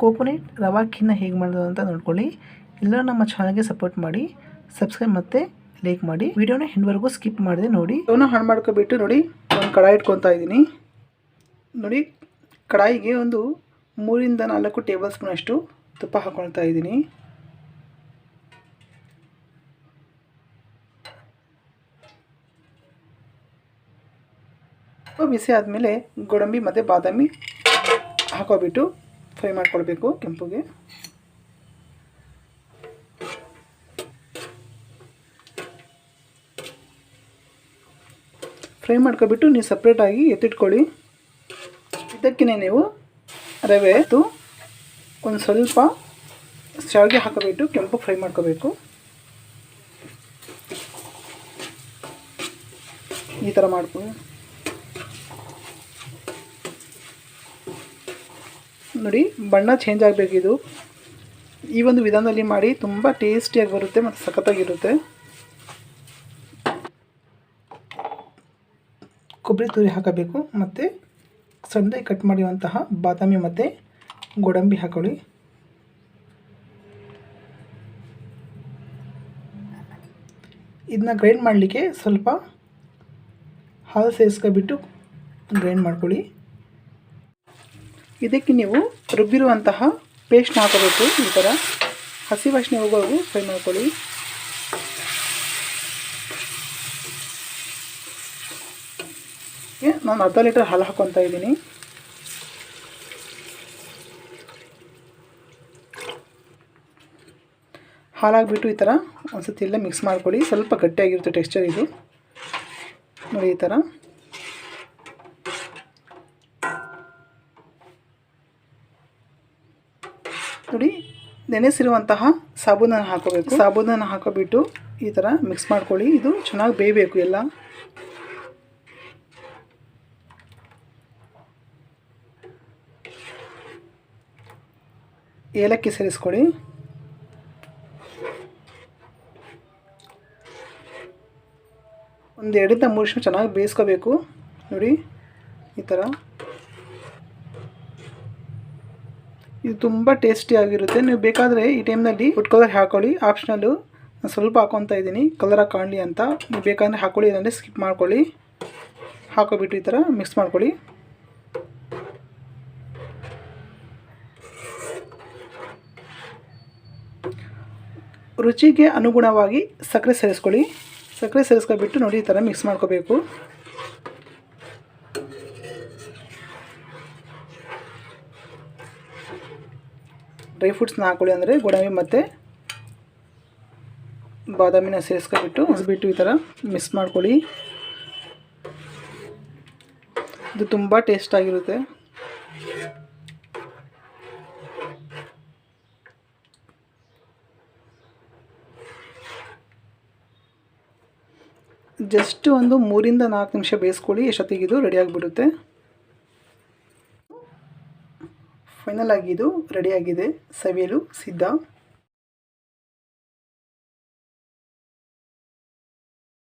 Coconut ರವಾ ಕಿನ್ನ ಹೇಗೆ ಮಾಡೋದು ಅಂತ ನೋಡ್ಕೊಳ್ಳಿ. ಎಲ್ಲರೂ ನಮ್ಮ ಚಾನಲ್ಗೆ ಸಪೋರ್ಟ್ ಮಾಡಿ ಸಬ್ಸ್ಕ್ರೈಬ್ ಮತ್ತು ಲೈಕ್ ಮಾಡಿ. ವಿಡಿಯೋನ ಹೆಣ್ವರೆಗೂ ಸ್ಕಿಪ್ ಮಾಡಿದೆ ನೋಡಿ. ಇವನ್ನ ಹಣ್ಣು ಮಾಡ್ಕೊಬಿಟ್ಟು ನೋಡಿ, ಒಂದು ಕಡಾಯಿ ಇಟ್ಕೊತಾ ಇದ್ದೀನಿ. ನೋಡಿ, ಕಡಾಯಿಗೆ ಒಂದು ಮೂರಿಂದ ನಾಲ್ಕು ಟೇಬಲ್ ಸ್ಪೂನ್ ಅಷ್ಟು ತುಪ್ಪ ಹಾಕ್ಕೊಳ್ತಾ ಇದ್ದೀನಿ. ಬಿಸಿ ಆದಮೇಲೆ ಗೋಡಂಬಿ ಮತ್ತು ಬಾದಾಮಿ ಹಾಕೋಬಿಟ್ಟು ಫ್ರೈ ಮಾಡ್ಕೊಳ್ಬೇಕು ಕೆಂಪುಗೆ. ಫ್ರೈ ಮಾಡ್ಕೊಬಿಟ್ಟು ನೀವು ಸಪ್ರೇಟಾಗಿ ಎತ್ತಿಟ್ಕೊಳ್ಳಿ. ಇದಕ್ಕಿನ ನೀವು ರವೆ ಎತ್ತು. ಒಂದು ಸ್ವಲ್ಪ ಶಾವಿಗೆ ಹಾಕೋಬಿಟ್ಟು ಕೆಂಪು ಫ್ರೈ ಮಾಡ್ಕೋಬೇಕು. ಈ ಥರ ಮಾಡ್ಕೊಳ್ಳಿ. ನೋಡಿ, ಬಣ್ಣ ಚೇಂಜ್ ಆಗಬೇಕಿದು ಈ ಒಂದು ವಿಧಾನದಲ್ಲಿ ಮಾಡಿ ತುಂಬ ಟೇಸ್ಟಿಯಾಗಿ ಬರುತ್ತೆ ಮತ್ತು ಸಖತ್ತಾಗಿರುತ್ತೆ. ಕೊಬ್ಬರಿ ತುರಿ ಹಾಕಬೇಕು ಮತ್ತು ಸಣ್ಣದಾಗಿ ಕಟ್ ಮಾಡಿರುವಂತಹ ಬಾದಾಮಿ ಮತ್ತು ಗೋಡಂಬಿ ಹಾಕೊಳ್ಳಿ. ಇದನ್ನ ಗ್ರೈಂಡ್ ಮಾಡಲಿಕ್ಕೆ ಸ್ವಲ್ಪ ಹಾಲು ಸೇರಿಸ್ಕೊಬಿಟ್ಟು ಗ್ರೈಂಡ್ ಮಾಡ್ಕೊಳ್ಳಿ. ಇದಕ್ಕೆ ನೀವು ರುಬ್ಬಿರುವಂತಹ ಪೇಸ್ಟ್ನ ಹಾಕೋಬೇಕು. ಈ ಥರ ಹಸಿ ವಾಸನೆ ಹೋಗೋವರೆಗೂ ಫ್ರೈ ಮಾಡ್ಕೊಳ್ಳಿ. ನಾನು ಅರ್ಧ ಲೀಟರ್ ಹಾಲು ಹಾಕೊತಾ ಇದ್ದೀನಿ. ಹಾಲಾಗಿಬಿಟ್ಟು ಈ ಥರ ಒಂದ್ಸತಿ ಎಲ್ಲ ಮಿಕ್ಸ್ ಮಾಡ್ಕೊಳ್ಳಿ. ಸ್ವಲ್ಪ ಗಟ್ಟಿಯಾಗಿರುತ್ತೆ ಟೆಕ್ಸ್ಚರ್ ಇದು. ನೋಡಿ ಈ ಥರ ನೋಡಿ ನೆನೆಸಿರುವಂತಹ ಸಾಬೂನನ್ನು ಹಾಕೋಬೇಕು. ಸಾಬೂನನ್ನು ಹಾಕೋಬಿಟ್ಟು ಈ ಥರ ಮಿಕ್ಸ್ ಮಾಡ್ಕೊಳ್ಳಿ. ಇದು ಚೆನ್ನಾಗಿ ಬೇಯಬೇಕು ಎಲ್ಲ. ಏಲಕ್ಕಿ ಸೇರಿಸ್ಕೊಳ್ಳಿ. ಒಂದು ಎರಡರಿಂದ ಮೂರು ನಿಮಿಷ ಚೆನ್ನಾಗಿ ಬೇಯಿಸ್ಕೋಬೇಕು. ನೋಡಿ, ಈ ಥರ ಇದು ತುಂಬ ಟೇಸ್ಟಿಯಾಗಿರುತ್ತೆ ನೀವು ಬೇಕಾದರೆ ಈ ಟೈಮ್ನಲ್ಲಿ ಫುಡ್ ಕಲರ್ ಹಾಕೊಳ್ಳಿ. ಆಪ್ಷನಲ್ಲು ನಾನು ಸ್ವಲ್ಪ ಹಾಕೊತಾ ಇದ್ದೀನಿ. ಕಲರಾಗಿ ಕಾಣಲಿ ಅಂತ. ನೀವು ಬೇಕಾದರೆ ಹಾಕೊಳ್ಳಿ, ಇಲ್ಲಾಂದರೆ ಸ್ಕಿಪ್ ಮಾಡ್ಕೊಳ್ಳಿ. ಹಾಕೋಬಿಟ್ಟು ಈ ಥರ ಮಿಕ್ಸ್ ಮಾಡ್ಕೊಳ್ಳಿ. ರುಚಿಗೆ ಅನುಗುಣವಾಗಿ ಸಕ್ಕರೆ ಸೇರಿಸ್ಕೊಳ್ಳಿ. ಸಕ್ಕರೆ ಸೇರಿಸ್ಕೊಬಿಟ್ಟು ನೋಡಿ ಈ ಥರ ಮಿಕ್ಸ್ ಮಾಡ್ಕೋಬೇಕು. ಡ್ರೈ ಫ್ರೂಟ್ಸ್ನ ಹಾಕೊಳ್ಳಿ ಅಂದರೆ ಗೋಡಂಬಿ ಮತ್ತು ಬಾದಾಮಿನ ಸೇರಿಸ್ಕೊಬಿಟ್ಟು ಬಿಟ್ಟು ಈ ಥರ ಮಿಕ್ಸ್ ಮಾಡ್ಕೊಳ್ಳಿ. ಇದು ತುಂಬ ಟೇಸ್ಟಾಗಿರುತ್ತೆ ಜಸ್ಟ್ ಒಂದು ಮೂರಿಂದ ನಾಲ್ಕು ನಿಮಿಷ ಬೇಯಿಸ್ಕೊಳ್ಳಿ, ಎಷ್ಟೊತ್ತಿಗೆ ಇದು ರೆಡಿಯಾಗಿಬಿಡುತ್ತೆ ಫೈನಲ್ ಆಗಿ ಇದು ರೆಡಿಯಾಗಿದೆ ಸವಿಯಲು ಸಿದ್ಧ.